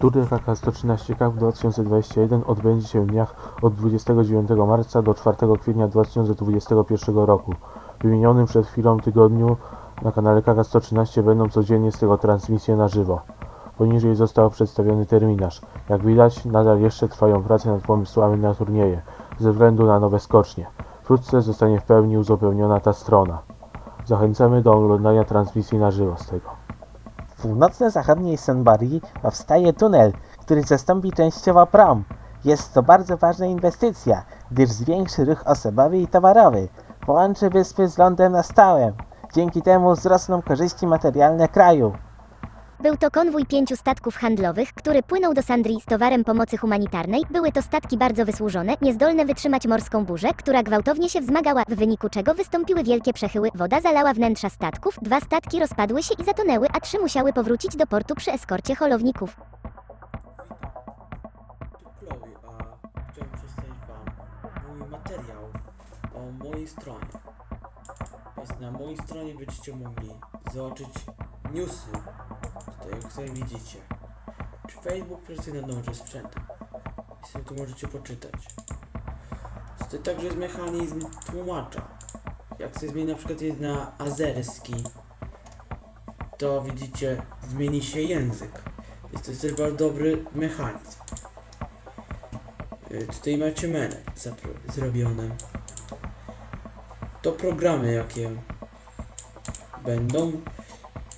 Turniej KK113 Cup 2021 odbędzie się w dniach od 29 marca do 4 kwietnia 2021 roku. W wymienionym przed chwilą tygodniu na kanale KK113 będą codziennie z tego transmisje na żywo. Poniżej został przedstawiony terminarz. Jak widać, nadal jeszcze trwają prace nad pomysłami na turnieje, ze względu na nowe skocznie. Wkrótce zostanie w pełni uzupełniona ta strona. Zachęcamy do oglądania transmisji na żywo z tego. Północno-zachodniej Senbari powstaje tunel, który zastąpi częściowo prom. Jest to bardzo ważna inwestycja, gdyż zwiększy ruch osobowy i towarowy. Połączy wyspy z lądem na stałe. Dzięki temu wzrosną korzyści materialne kraju. Był to konwój pięciu statków handlowych, który płynął do Sandrii z towarem pomocy humanitarnej. Były to statki bardzo wysłużone, niezdolne wytrzymać morską burzę, która gwałtownie się wzmagała, w wyniku czego wystąpiły wielkie przechyły. Woda zalała wnętrza statków, dwa statki rozpadły się i zatonęły, a trzy musiały powrócić do portu przy eskorcie holowników. A chciałem przedstawić Wam mój materiał mojej stronie. Więc na mojej stronie będziecie mogli zobaczyć newsy, tutaj jak sobie widzicie. Czy Facebook pracuje nad nowym sprzętem. I sobie tu możecie poczytać. Tutaj także jest mechanizm tłumacza. Jak sobie zmieni na przykład jest na azerski, to widzicie, zmieni się język. Jest to też bardzo dobry mechanizm. Y, Tutaj macie menu zrobione. To programy jakie będą.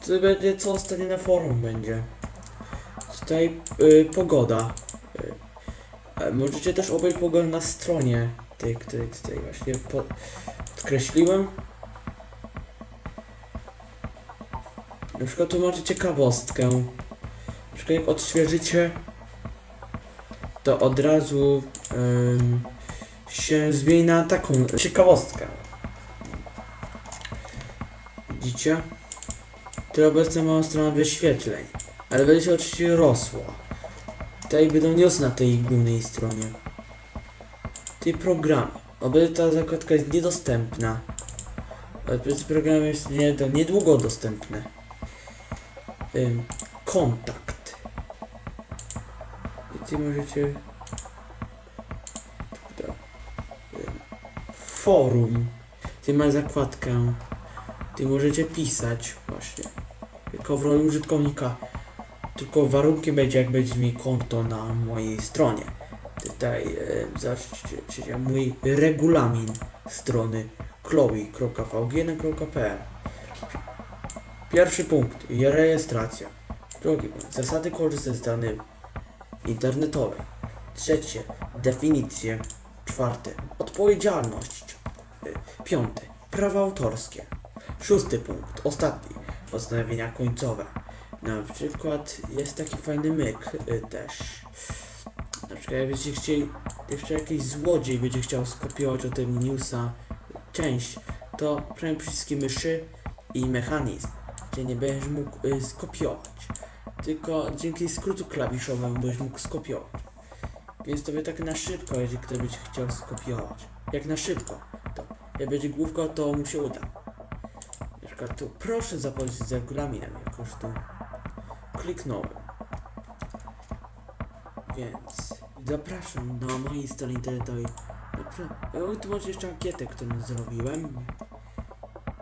To będzie co ostatnie na forum będzie. Tutaj y, pogoda. Y, możecie też obejrzeć pogodę na stronie tej, której tutaj właśnie po, podkreśliłem. Na przykład tu macie ciekawostkę. Na przykład jak odświeżycie to od razu się zmieni na taką ciekawostkę. Widzicie? To obecnie mała strona wyświetleń, ale będzie się oczywiście rosła. Tutaj będą news na tej głównej stronie. Tej programy. Obecnie ta zakładka jest niedostępna. Ten program jest nie, niedługo dostępny. Ym, kontakt. I ty możecie. Forum. Ty ma zakładkę. Ty możecie pisać właśnie. Tylko w roli użytkownika. Tylko warunkiem będzie jak będzie mi konto na mojej stronie. Tutaj e, zobaczcie mój regulamin strony chloe.vgn.pl Pierwszy punkt. Rejestracja. Drugi punkt. Zasady korzystania z danych internetowej. Trzecie, definicje. Czwarte, odpowiedzialność. Y, Piąty, prawa autorskie. Szósty punkt, ostatni, postanowienia końcowe. Na przykład jest taki fajny myk y, też. Na przykład jak będziecie chcieli, jeszcze jakiś złodziej będzie chciał skopiować od tego newsa część, to przynajmniej przyciski myszy i mechanizm, gdzie nie będziesz mógł y, skopiować tylko dzięki skrótu klawiszowemu byś mógł skopiować. Więc to by tak na szybko, jeżeli ktoś będzie chciał skopiować. Jak na szybko, to jak będzie główka, to mu się uda. Przykład tu proszę z regulaminem, jak już tu kliknąłem. Więc zapraszam na mojej stronie internetowej. Zapra- O, tu macie jeszcze ankietę, którą zrobiłem.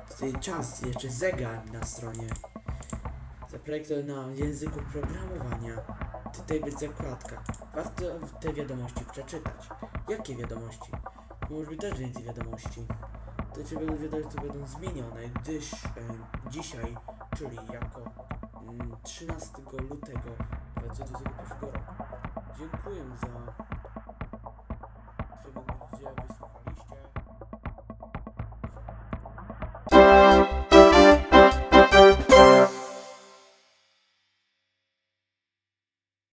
Tutaj czas, jeszcze zegar na stronie zaprojektował na języku programowania. Tutaj będzie zakładka. Warto te wiadomości przeczytać. Jakie wiadomości? Może być też więcej wiadomości. To ci będą wiadomości będą zmienione, gdyż e, dzisiaj, czyli jako mm, 13 lutego 2021 roku. Dziękuję za, że mogliście wysłuchać.